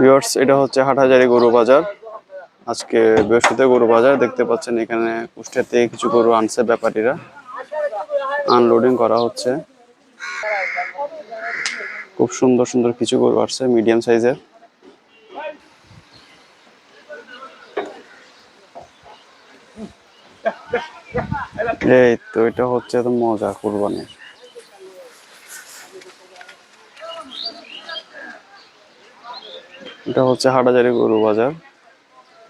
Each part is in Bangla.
ভিউয়ার্স এটা হচ্ছে হাটহাজারি গরু বাজার। আজকে বৃহস্পতি গরু বাজার, দেখতে পাচ্ছেন এখানে কুষ্টিয়া থেকে কিছু গরু আনছে ব্যাপারীরা। আনলোডিং করা হচ্ছে। খুব সুন্দর সুন্দর কিছু গরু আসছে মিডিয়াম সাইজের এই তো, এটা হচ্ছে তো মজা কুরবানির এটা হচ্ছে হাটাজারি গরু বাজার।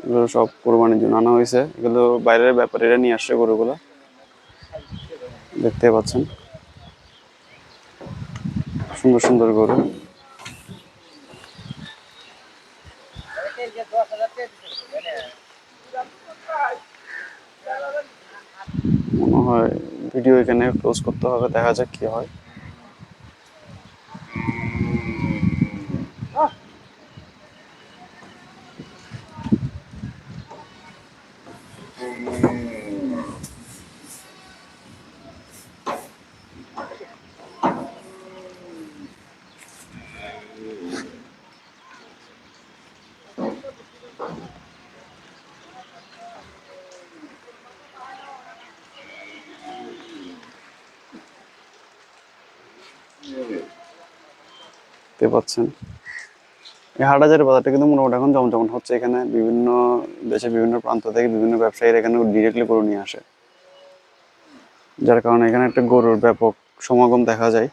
এগুলো সব কোরবানির জন্য আনা হয়েছে। এগুলো বাইরের ব্যাপারীরা নিয়ে আসছে গরুগুলো। দেখতে পাচ্ছেন। সুন্দর সুন্দর গরু। মনে হয় ভিডিও এখানে ক্লোজ করতে হবে, দেখা যাক কি হয়। দেখতে পাচ্ছেন এই হাটহাজারি বাজারটা কিন্তু মোটামুটি এখন জমজমন হচ্ছে। এখানে বিভিন্ন দেশে বিভিন্ন প্রান্ত থেকে বিভিন্ন ব্যবসায়ীরা এখানে ডিরেক্টলি গরু নিয়ে আসে। যার কারণে এখানে একটা গরুর ব্যাপক সমাগম দেখা যায়।